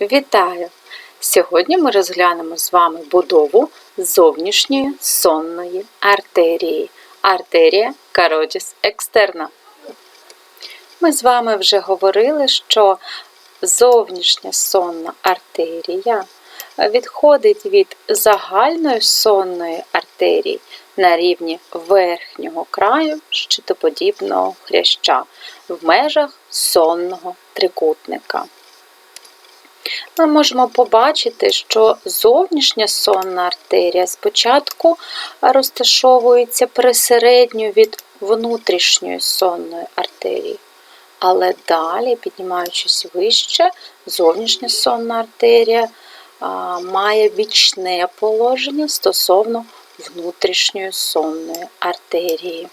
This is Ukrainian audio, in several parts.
Вітаю! Сьогодні ми розглянемо з вами будову зовнішньої сонної артерії. Артерія каротіс екстерна. Ми з вами вже говорили, що зовнішня сонна артерія відходить від загальної сонної артерії на рівні верхнього краю щитоподібного хряща в межах сонного трикутника. Ми можемо побачити, що зовнішня сонна артерія спочатку розташовується присередньо від внутрішньої сонної артерії, але далі, піднімаючись вище, зовнішня сонна артерія має бічне положення стосовно внутрішньої сонної артерії.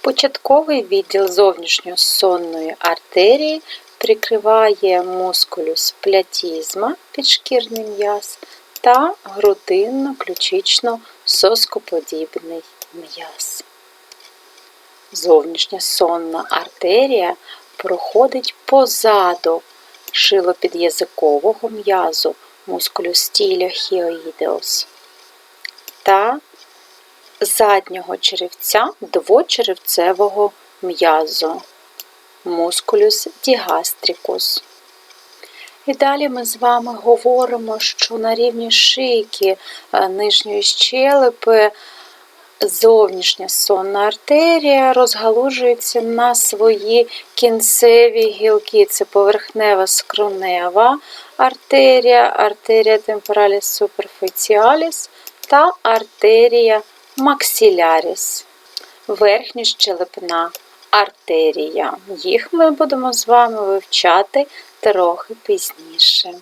Початковий відділ зовнішньої сонної артерії прикриває мускулюс плятізма підшкірний м'яз та грудинно-ключично-соскоподібний м'яз. Зовнішня сонна артерія проходить позаду шилопід'язикового м'язу мускулюс тіліохіоїдеус та заднього черевця двочеревцевого м'язу мускулюс дігастрикус. І далі ми з вами говоримо, що на рівні шийки е, нижньої щелепи зовнішня сонна артерія розгалужується на свої кінцеві гілки. Це поверхнева скронева артерія, артерія темпораліс суперфіціаліс та артерія максиляріс. Верхня щелепна артерія. Їх ми будемо з вами вивчати трохи пізніше.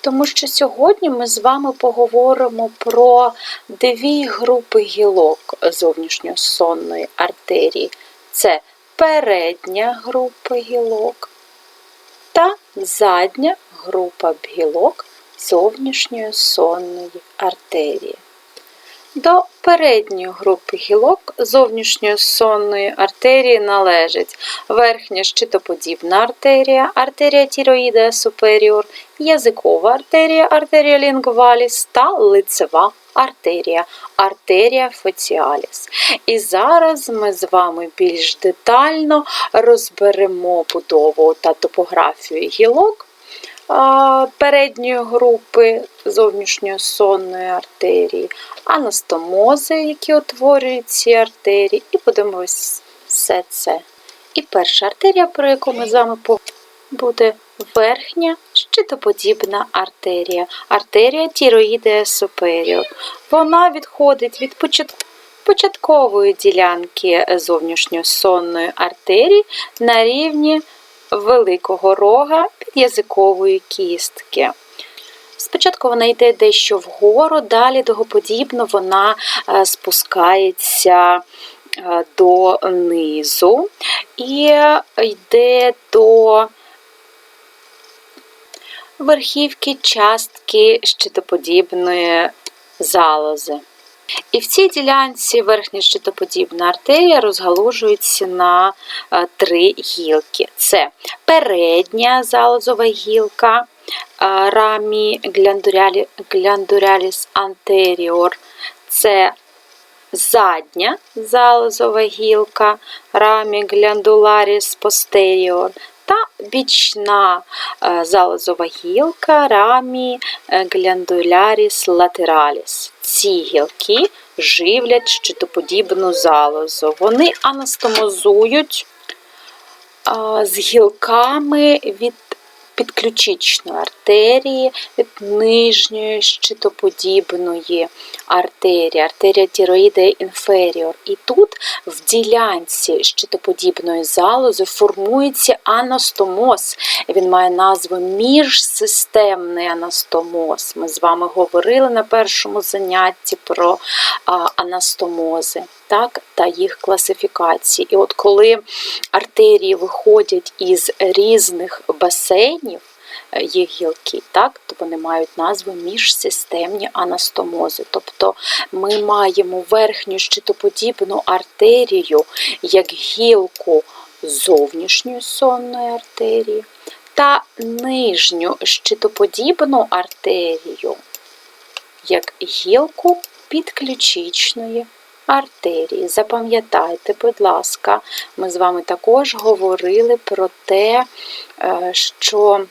Тому що сьогодні ми з вами поговоримо про дві групи гілок зовнішньосонної артерії. Це передня група гілок та задня група гілок зовнішньої сонної артерії. До передньої групи гілок зовнішньої сонної артерії належить верхня щитоподібна артерія, артерія тіроїдея суперіор, язикова артерія, артерія лінгваліс та лицева артерія, артерія фоціаліс. І зараз ми з вами більш детально розберемо будову та топографію гілок передньої групи зовнішньої сонної артерії, анастомози, які утворюють ці артерії, і подивимось все це. І перша артерія, про яку ми з вами поговоримо, буде верхня щитоподібна артерія, артерія тіроїдея суперіор. Вона відходить від початкової ділянки зовнішньої сонної артерії на рівні великого рога язикової кістки. Спочатку вона йде дещо вгору, далі догоподібно вона е, спускається е, до низу і йде до верхівки частки щитоподібної залози. І в цій ділянці верхня щитоподібна артерія розгалужується на е, три гілки: це передня залозова гілка е, рамі гляндуряліс антеріор, це задня залозова гілка рамі гляндуларіс постеріор. Та бічна е, залозова гілка рамі гляндуляріс латераліс ці гілки живлять щитоподібну залозу. Вони анастомозують з гілками від підключичної артерії, від нижньої щитоподібної артерії, артерія тіроїда інферіор. І тут в ділянці щитоподібної залози формується анастомоз. Він має назву міжсистемний анастомоз. Ми з вами говорили на першому занятті про анастомози так, Та їх класифікації. І от коли артерії виходять із різних басейнів, е, їх гілки, так, то вони мають назву міжсистемні анастомози. Тобто ми маємо верхню щитоподібну артерію як гілку зовнішньої сонної артерії та нижню щитоподібну артерію, як гілку підключичної артерії. Запам'ятайте, будь ласка, ми з вами також говорили про те, е, що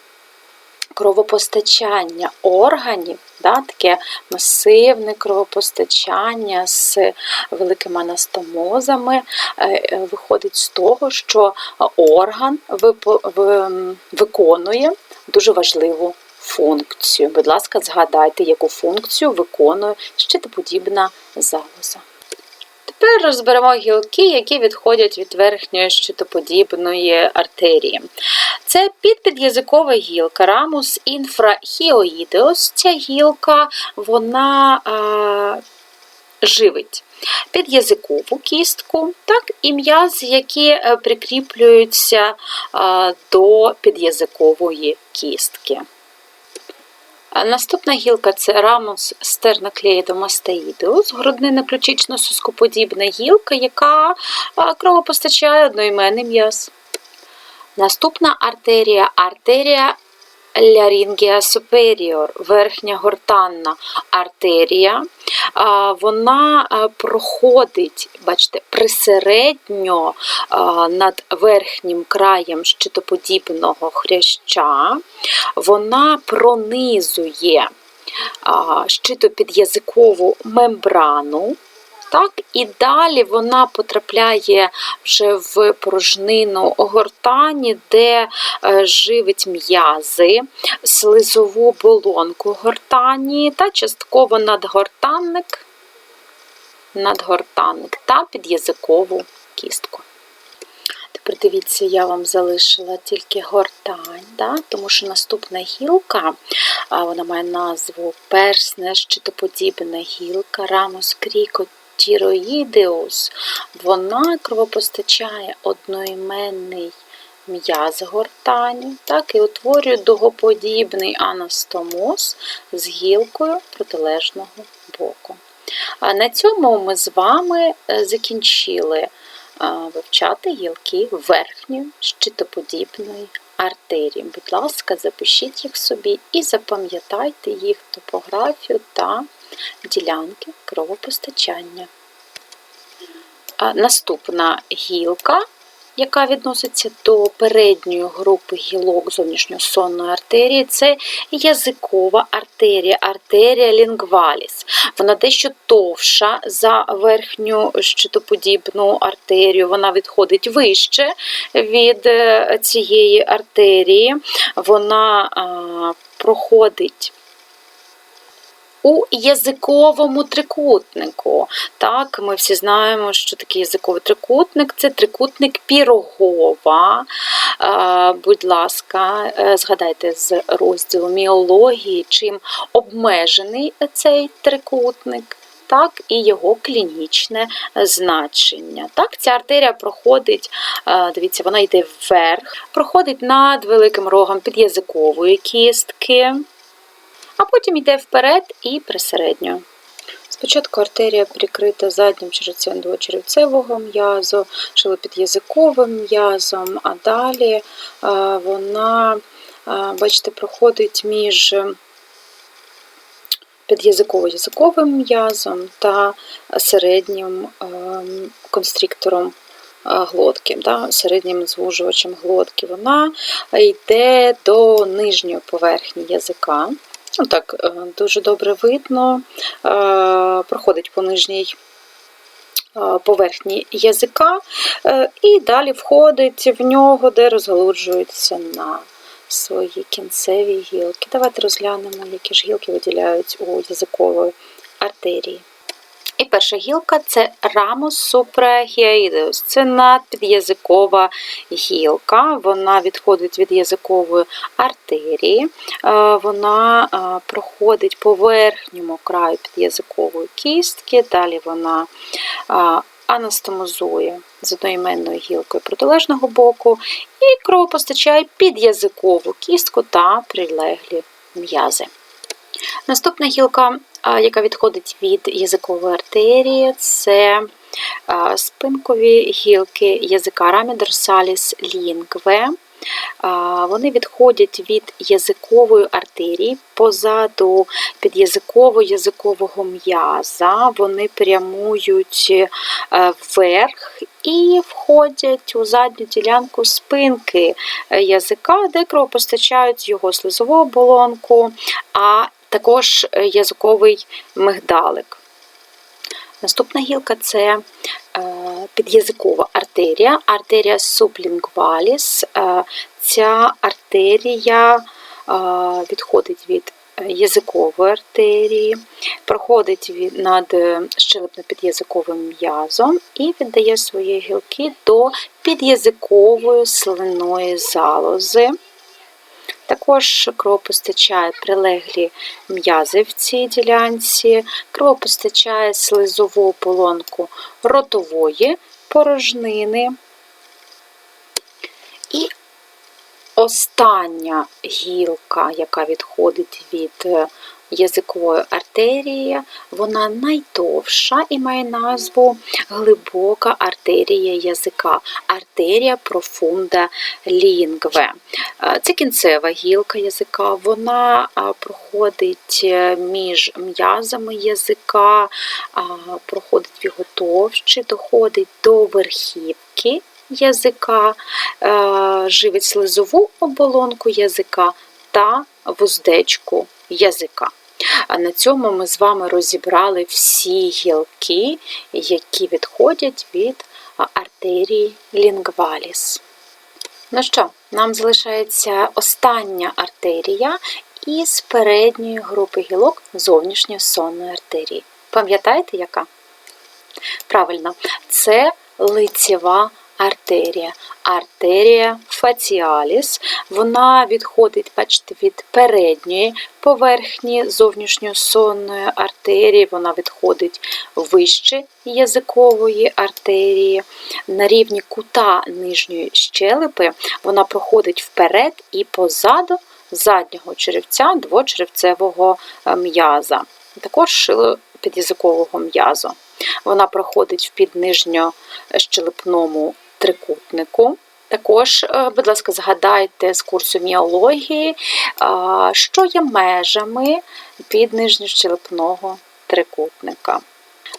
кровопостачання органів, да, таке масивне кровопостачання з великими анастомозами е, е, виходить з того, що орган виконує дуже важливу функцію. Будь ласка, згадайте, яку функцію виконує щитоподібна залоза. Тепер розберемо гілки, які відходять від верхньої щитоподібної артерії. Це підпід'язикова гілка рамус інфрахіоїдеус. Ця гілка вона е, живить під'язикову кістку, так, і м'язи, які е, прикріплюються до під'язикової кістки. Наступна гілка це рамус стерноклеїдомастеїдеус, груднина ключично сускоподібна гілка, яка кровопостачає одноіменний м'яз. Наступна артерія артерія Лярингія superior, верхня гортанна артерія. Вона проходить, бачите, присередньо над верхнім краєм щитоподібного хряща. Вона пронизує щитопід'язикову мембрану. Так, і далі вона потрапляє вже в порожнину гортані, де е, живить м'язи, слизову болонку гортані та частково надгортанник, надгортанник та під'язикову кістку. Дивіться, я вам залишила тільки гортань, да? тому що наступна гілка, вона має назву персне щитоподібна гілка, рамус крікотіроїдеус. Вона кровопостачає одноіменний м'яз гортаню, так, і утворює дугоподібний анастомоз з гілкою протилежного боку. А на цьому ми з вами е, закінчили вивчати гілки верхньої щитоподібної артерії. Будь ласка, запишіть їх собі і запам'ятайте їх топографію та ділянки кровопостачання. Наступна гілка, яка відноситься до передньої групи гілок зовнішньосонної артерії, це язикова артерія, артерія лінгваліс. Вона дещо товша за верхню щитоподібну артерію, вона відходить вище від е, цієї артерії, вона проходить у язиковому трикутнику. Так, ми всі знаємо, що такий язиковий трикутник це трикутник Пірогова. Е, Будь ласка, е, згадайте з розділу міології, чим обмежений цей трикутник. Так, і його клінічне значення. Так, ця артерія проходить, е, дивіться, вона йде вверх, проходить над великим рогом під'язикової кістки, а потім йде вперед і присередньо. Спочатку артерія прикрита заднім черевцем двочеревцевого м'язу, шилопід'язиковим м'язом, а далі е, вона, е, бачите, проходить між під'язиково-язиковим м'язом та середнім ем, констриктором е, глотки, да, середнім звужувачем глотки. Вона йде до нижньої поверхні язика. Ну, так, е, дуже добре видно, е, проходить по нижній е, поверхні язика і далі входить в нього, де розгалуджується на свої кінцеві гілки. Давайте розглянемо, які ж гілки виділяють у язикової артерії. І перша гілка це рамус suprachiaedeus. Це надпід'язикова гілка. Вона відходить від язикової артерії. Е, Вона е, проходить по верхньому краю під'язикової кістки, далі вона е, анастомозує з одноіменною гілкою протилежного боку і кровопостачає під'язикову кістку та прилеглі м'язи. Наступна гілка, яка відходить від язикової артерії, це спинкові гілки язика рамідорсаліс лінгве. Вони відходять від язикової артерії позаду підязиково-язикового м'яза. Вони прямують е, вверх і входять у задню ділянку спинки е, язика, де кровопостачають його слизову оболонку, а також е, язиковий мигдалик. Наступна гілка це е, під'язикова артерія, артерія сублінгваліс. Е, Ця артерія відходить від язикової артерії, проходить над щелепно-під'язиковим м'язом і віддає свої гілки до під'язикової слинної залози. Також кровопостачає прилеглі м'язи в цій ділянці, кровопостачає слизову полонку ротової порожнини. І остання гілка, яка відходить від е, язикової артерії, вона найдовша і має назву глибока артерія язика, артерія профунда лінгве. Е, Це кінцева гілка язика, вона е, проходить між м'язами язика, проходить в його товщі, доходить до верхівки язика, живить слизову оболонку язика та вуздечку язика. А на цьому ми з вами розібрали всі гілки, які відходять від артерії лінгваліс. Ну що, нам залишається остання артерія із передньої групи гілок зовнішньої сонної артерії. Пам'ятаєте, яка? Правильно, це лицева артерія. Артерія фаціаліс. Вона відходить, бачите, від передньої поверхні зовнішньосонної артерії, вона відходить вище язикової артерії. На рівні кута нижньої щелепи вона проходить вперед і позаду заднього черевця двочеревцевого м'яза. Також шило підязикового м'язу. Вона проходить в піднижньощелепному трикутнику. Також, е, будь ласка, згадайте з курсу міології, що є межами піднижньощелепного трикутника.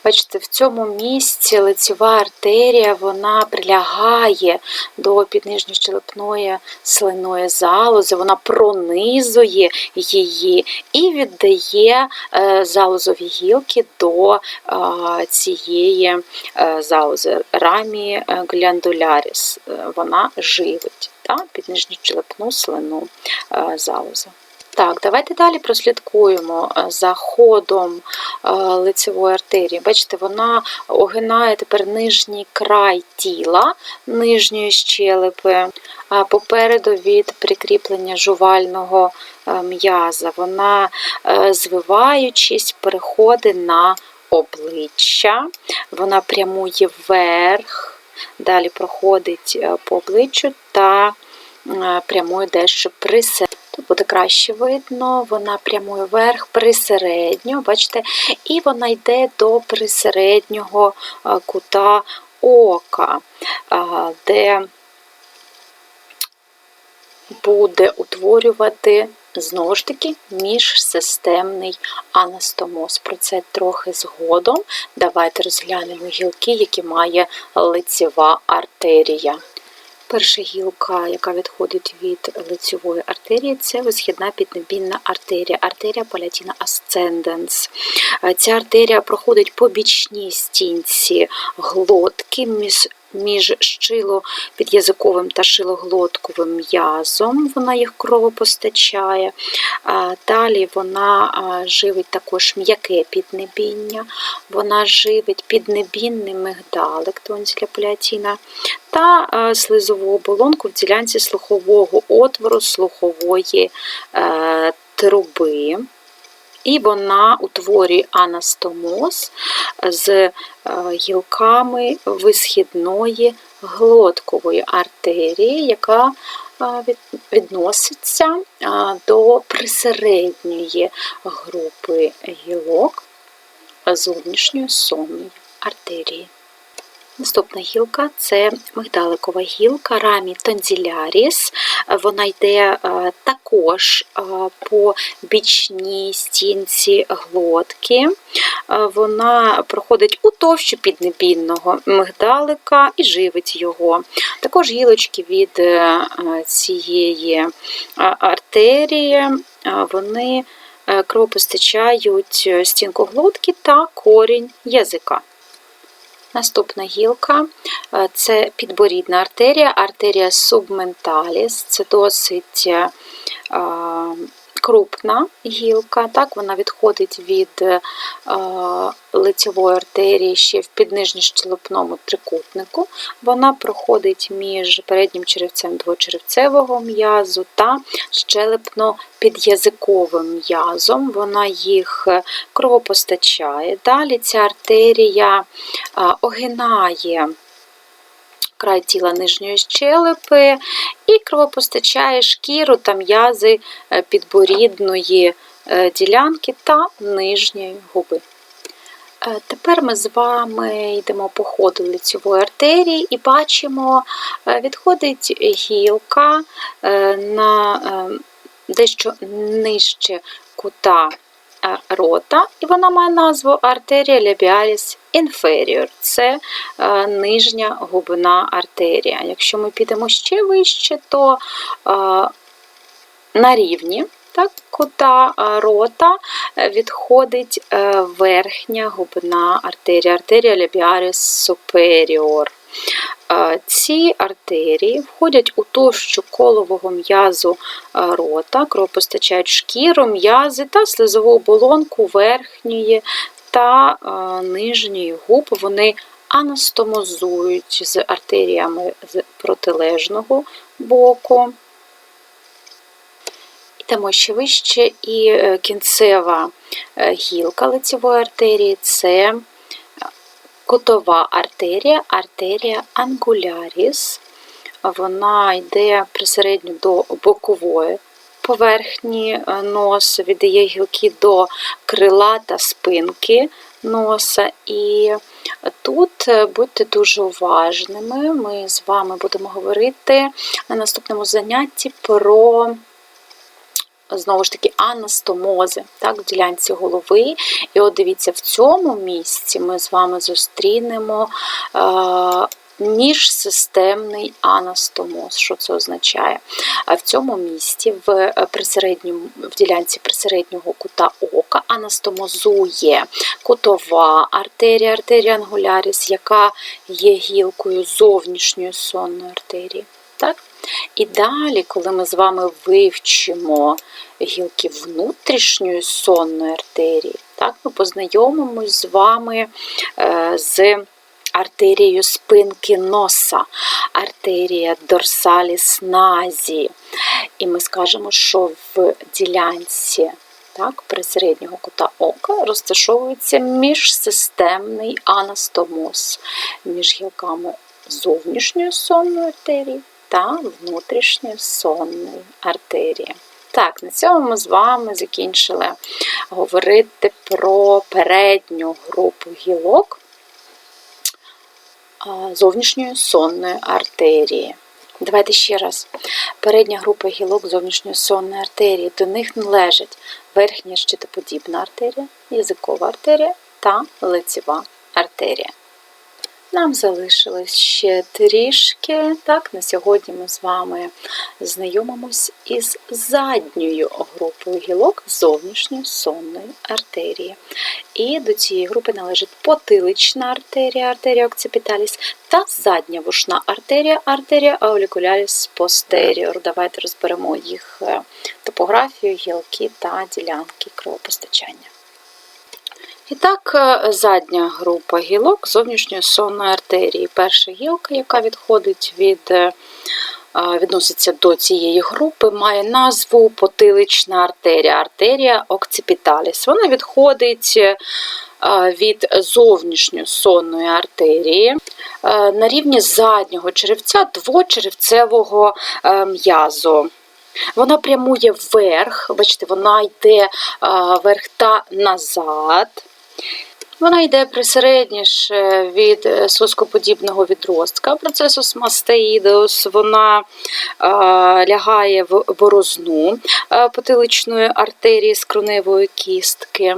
Бачите, в цьому місці лицева артерія вона прилягає до піднижньощелепної слиної залози, вона пронизує її і віддає е, залозові гілки до е, цієї е, залози рамі глянду-ляріс. Вона живить та, піднижньощелепну слину залозу. Так, давайте далі прослідкуємо е, за ходом е, лицевої артерії. Бачите, вона огинає тепер нижній край тіла, нижньої щелепи, попереду від прикріплення жувального е, м'яза. Вона, звиваючись, переходить на обличчя, вона прямує вверх, далі проходить по обличчю та прямує дещо присередині. Буде краще видно, вона прямує вверх, присередньо, бачите, і вона йде до присереднього кута ока, де буде утворювати знову ж таки міжсистемний анастомоз. Про це трохи згодом. Давайте розглянемо гілки, які має лицева артерія. Перша гілка, яка відходить від лицевої артерії, це висхідна піднебінна артерія, артерія палятіна асценденс. Ця артерія проходить по бічній стінці глотки між між щило-під'язиковим та шилоглотковим м'язом, вона їх кровопостачає. Далі вона живить також м'яке піднебіння, вона живить піднебінний мигдалик тонзіля паліатіна та слизову оболонку в ділянці слухового отвору слухової е, труби і вона утворює анастомоз з е, гілками висхідної глоткової артерії, яка е, відноситься е, до присередньої групи гілок зовнішньої сонної артерії. Наступна гілка це мигдаликова гілка рамі тонзіляріс. Вона йде е, також е, по бічній стінці глотки. Е, Вона проходить у товщу піднебінного мигдалика і живить його. Також гілочки від цієї артерії вони кровопостачають стінку глотки та корінь язика. Наступна гілка е, це підборідна артерія, артерія субменталіс. Це досить е, е, крупна гілка. Так, вона відходить від е, лицевої артерії ще в піднижньощелепному трикутнику. Вона проходить між переднім черевцем двочеревцевого м'язу та щелепно-під'язиковим м'язом. Вона їх е, кровопостачає. Далі ця артерія а, огинає край тіла нижньої щелепи і кровопостачає шкіру та м'язи е, підборідної е, ділянки та нижньої губи. Е, Тепер ми з вами йдемо по ходу лицевої артерії і бачимо, відходить гілка на дещо нижче кута рота, і вона має назву артерія labialis inferior. Це е, нижня губна артерія. Якщо ми підемо ще вище, то е, на рівні так, кута рота е, відходить е, верхня губна артерія, артерія labialis superior. Е, Ці артерії входять у товщу колового м'язу рота, кровопостачають шкіру, м'язи та слизову оболонку верхньої та нижньої губ. Вони анастомозують з артеріями з протилежного боку. Йдемо ще вище, і е, кінцева е, гілка лицевої артерії це кутова артерія, артерія ангуляріс. Вона йде присередньо до бокової поверхні е, носа, віддає гілки до крила та спинки носа. І тут е, будьте дуже уважними. Ми з вами будемо говорити на наступному занятті про знову ж таки анастомози так, в ділянці голови. І от дивіться, в цьому місці ми з вами зустрінемо е, міжсистемний анастомоз. Що це означає? А в цьому місці, в, присередньому, в ділянці присереднього кута ока, анастомозує кутова артерія, артерія ангуляріс, яка є гілкою зовнішньої сонної артерії. Так? І далі, коли ми з вами вивчимо гілки внутрішньої сонної артерії, так, ми познайомимось з вами е, з артерією спинки носа, артерія дорсаліс назі. І ми скажемо, що в ділянці так, присереднього кута ока розташовується міжсистемний анастомоз між гілками зовнішньої сонної артерії та внутрішньої сонної артерії. Так, на цьому ми з вами закінчили говорити про передню групу гілок зовнішньої сонної артерії. Давайте ще раз. Передня група гілок зовнішньої сонної артерії. До них належать верхня щитоподібна артерія, язикова артерія та лицева артерія. Нам залишилось ще трішки. Так, на сьогодні ми з вами знайомимось із задньою групою гілок зовнішньої сонної артерії. І до цієї групи належить потилична артерія, артерія окципіталіс, та задня вушна артерія, артерія аулікуляріс постеріор. Давайте розберемо їх е, топографію, гілки та ділянки кровопостачання. І так, е, задня група гілок зовнішньої сонної артерії. Перша гілка, яка відходить від, е, відноситься до цієї групи, має назву потилична артерія, артерія окципіталіс. Вона відходить е, від зовнішньої сонної артерії на рівні заднього черевця двочеревцевого м'язу. Вона прямує вверх, бачите, вона йде вверх та назад. Вона йде присередніше від е, соскоподібного відростка процесу смастеїдеус, Вона лягає в борозну потиличної артерії скроневої кістки.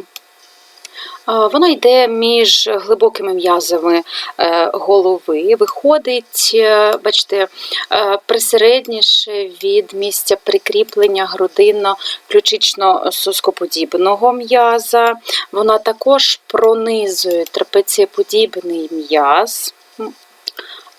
Вона йде між глибокими м'язами е, голови, виходить, е, бачите, е, присередніше від місця прикріплення грудинно-ключично-соскоподібного м'яза. Вона також пронизує трапецієподібний м'яз.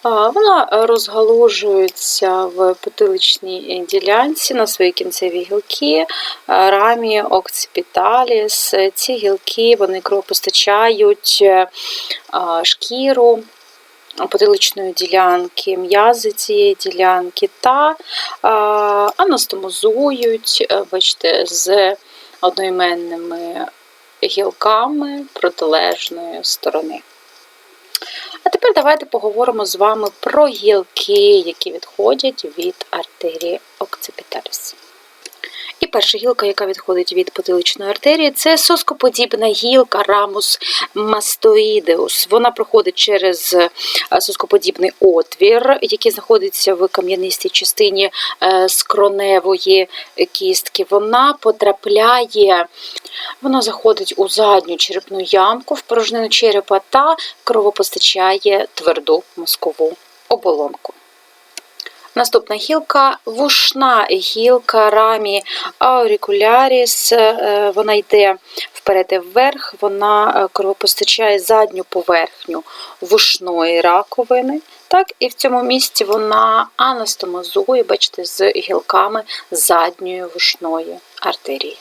Вона розгалужується в потиличній ділянці на свої кінцеві гілки, рамі, окципіталіс. Ці гілки вони кровопостачають шкіру потиличної ділянки, м'язи цієї ділянки та анастомозують, бачите, з одноіменними гілками протилежної сторони. А тепер давайте поговоримо з вами про гілки, які відходять від артерії окципіталіс. Перша гілка, яка відходить від потиличної артерії, це соскоподібна гілка рамус мастоїдеус. Вона проходить через е, соскоподібний отвір, який знаходиться в кам'янистій частині е, скроневої кістки. Вона потрапляє, вона заходить у задню черепну ямку в порожнину черепа та кровопостачає тверду мозкову оболонку. Наступна гілка вушна гілка рамі аурикуляріс. Е, вона йде вперед і вверх, вона е, кровопостачає задню поверхню вушної раковини. Так, І в цьому місці вона анастомозує, бачите, з гілками задньої вушної артерії.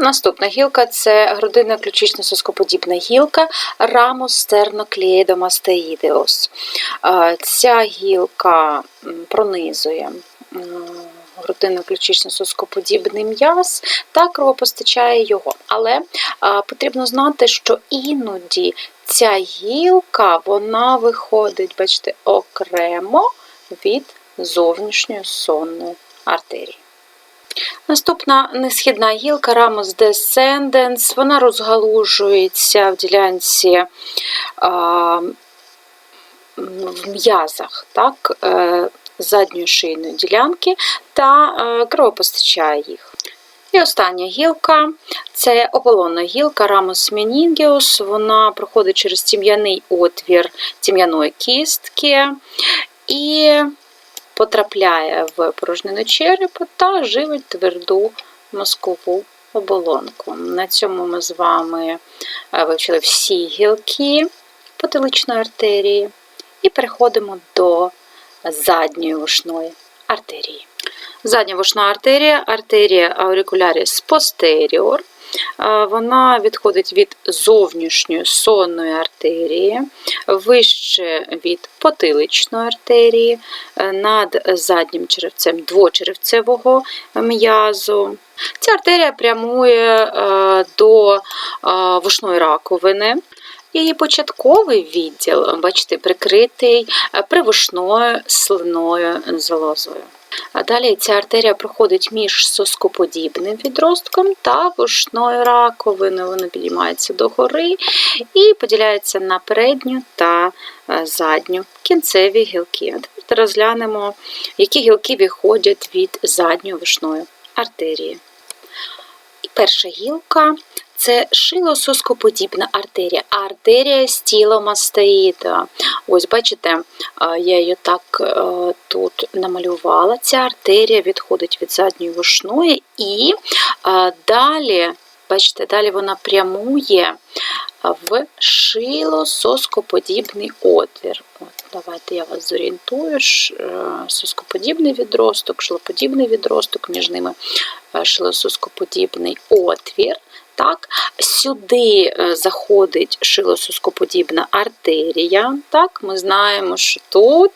Наступна гілка це грудинна ключично соскоподібна гілка Ramus sternocleidomastoideus. Ця гілка пронизує грудинно ключично соскоподібний м'яз та кровопостачає його. Але потрібно знати, що іноді ця гілка вона виходить, бачите, окремо від зовнішньої сонної артерії. Наступна несхідна гілка Ramus descendens, вона розгалужується в ділянці в м'язах так, е, задньої шийної ділянки та е, кровопостачає їх. І остання гілка це ополонна гілка Ramus meningeus, вона проходить через тім'яний отвір тім'яної кістки. І потрапляє в порожнину черепу та живить тверду мозкову оболонку. На цьому ми з вами е, вивчили всі гілки потиличної артерії і переходимо до задньої вушної артерії. Задня вушна артерія, артерія auricularis posterior. Вона відходить від зовнішньої сонної артерії, вище від потиличної артерії, е, над заднім черевцем двочеревцевого м'язу. Ця артерія прямує е, до е, вушної раковини. Її початковий відділ, бачите, прикритий привушною слиною залозою. Далі ця артерія проходить між соскоподібним відростком та вушною раковиною. Вона підіймається догори і поділяється на передню та е, задню кінцеві гілки. А тепер розглянемо, які гілки виходять від задньої вушної артерії. І перша гілка це шилососкоподібна артерія, артерія стіломастеїда. Ось, бачите, я її так е, тут намалювала. Ця артерія відходить від задньої вушної, і далі, бачите, далі вона прямує в шилососкоподібний отвір. От, Давайте я вас зорієнтую. Е, соскоподібний відросток, шилоподібний відросток, між ними е, шилососкоподібний отвір. Так? Сюди е, заходить шилососкоподібна артерія. Так? Ми знаємо, що тут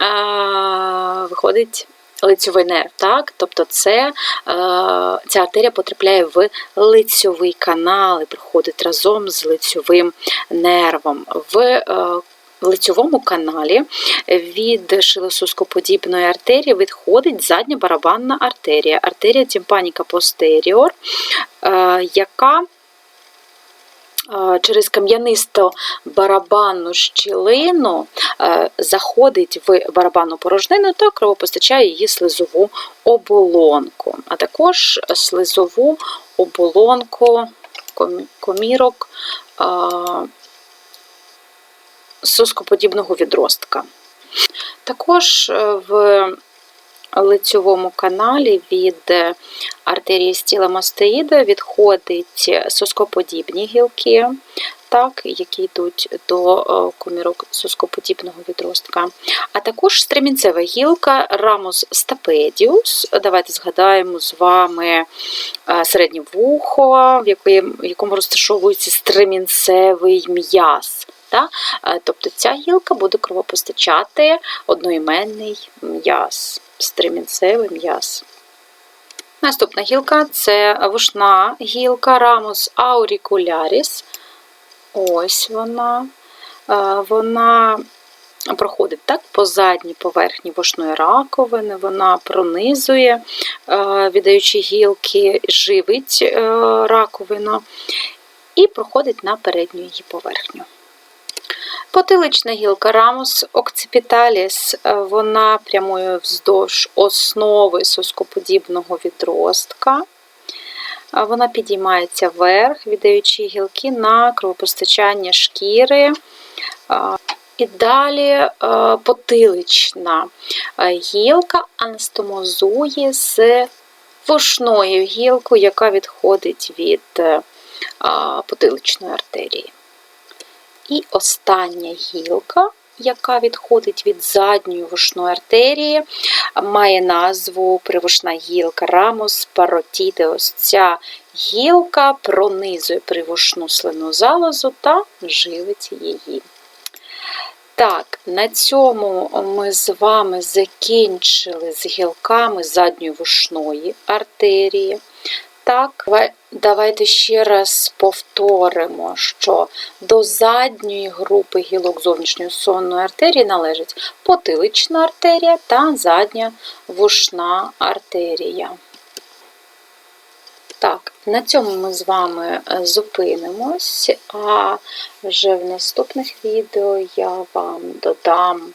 а, виходить лицьовий нерв. Так? Тобто це, а, ця артерія потрапляє в лицьовий канал і приходить разом з лицьовим нервом. в а, в лицьовому каналі. Від шилососкоподібної артерії відходить задня барабанна артерія, артерія тімпаніка постеріор, е, яка е, через кам'янисто-барабанну щілину е, заходить в барабанну порожнину та кровопостачає її слизову оболонку, а також слизову оболонку комірок соскоподібного відростка. Також е, в лицьовому каналі від артерії стіломастеїда відходить соскоподібні гілки, так, які йдуть до е, комірок соскоподібного відростка. А також стремінцева гілка Ramus stapedius. Давайте згадаємо з вами е, середнє вухо, в якому розташовується стремінцевий м'яз. Та? Е, Тобто ця гілка буде кровопостачати одноіменний м'яз, стремінцевий м'яз. Наступна гілка це вушна гілка Ramus auricularis. Ось вона. Е, Вона проходить так по задній поверхні вушної раковини, вона пронизує, е, віддаючи гілки, живить раковину і проходить на передню її поверхню. Потилична гілка Ramus occipitalis, е, вона прямує вздовж основи соскоподібного відростка. Вона підіймається вверх, віддаючи гілки на кровопостачання шкіри. І далі е, потилична е, гілка анастомозує з вушною гілкою, яка відходить від е, потиличної артерії. І остання гілка, яка відходить від задньої вушної артерії, має назву привушна гілка Ramus parotideus. Ця гілка пронизує привушну слину залозу та живить її. Так, на цьому ми з вами закінчили з гілками задньої вушної артерії. Так, давайте ще раз повторимо, що до задньої групи гілок зовнішньої сонної артерії належить потилична артерія та задня вушна артерія. Так, на цьому ми з вами е, зупинимось, а вже в наступних відео я вам додам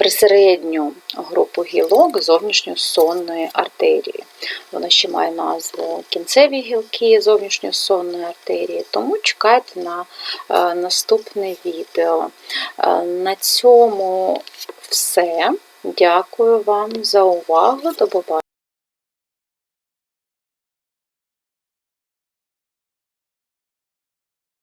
присередню групу гілок зовнішньосонної артерії. Вона ще має назву кінцеві гілки зовнішньосонної артерії, тому чекайте на е, наступне відео. Е, на цьому все. Дякую вам за увагу. До побачення.